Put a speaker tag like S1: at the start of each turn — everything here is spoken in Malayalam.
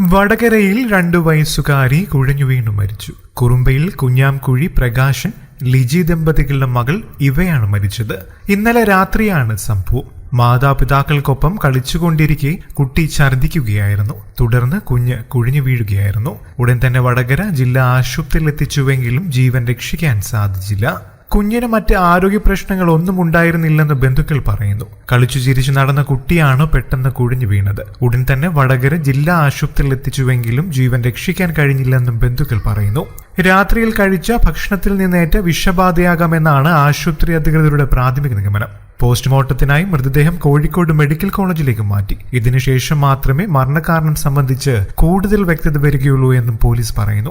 S1: വടകരയിൽ രണ്ടു വയസ്സുകാരി കുഴഞ്ഞു വീണു മരിച്ചു. കുറുമ്പയിൽ കുഞ്ഞാംകുഴി പ്രകാശൻ ലിജി ദമ്പതികളുടെ മകൾ ഇവയാണ് മരിച്ചത്. ഇന്നലെ രാത്രിയാണ് സംഭവം. മാതാപിതാക്കൾക്കൊപ്പം കളിച്ചുകൊണ്ടിരിക്കെ കുട്ടി ഛർദ്ദിക്കുകയായിരുന്നു. തുടർന്ന് കുഞ്ഞ് കുഴിഞ്ഞു വീഴുകയായിരുന്നു. ഉടൻ തന്നെ വടകര ജില്ലാ ആശുപത്രിയിൽ എത്തിച്ചുവെങ്കിലും ജീവൻ രക്ഷിക്കാൻ സാധിച്ചില്ല. കുഞ്ഞിന് മറ്റ് ആരോഗ്യ പ്രശ്നങ്ങൾ ഒന്നും ഉണ്ടായിരുന്നില്ലെന്ന് ബന്ധുക്കൾ പറയുന്നു. കളിച്ചു ചിരിച്ചു നടന്ന കുട്ടിയാണ് പെട്ടെന്ന് കുഴിഞ്ഞു വീണത്. ഉടൻ തന്നെ വടകര ജില്ലാ ആശുപത്രിയിൽ എത്തിച്ചുവെങ്കിലും ജീവൻ രക്ഷിക്കാൻ കഴിഞ്ഞില്ലെന്നും ബന്ധുക്കൾ പറയുന്നു. രാത്രിയിൽ കഴിച്ച ഭക്ഷണത്തിൽ നിന്നേറ്റ വിഷബാധയാകാമെന്നാണ് ആശുപത്രി അധികൃതരുടെ പ്രാഥമിക നിഗമനം. പോസ്റ്റ്മോർട്ടത്തിനായി മൃതദേഹം കോഴിക്കോട് മെഡിക്കൽ കോളേജിലേക്ക് മാറ്റി. ഇതിനുശേഷം മാത്രമേ മരണകാരണം സംബന്ധിച്ച് കൂടുതൽ വ്യക്തത വരികയുള്ളൂ എന്നും പോലീസ് പറയുന്നു.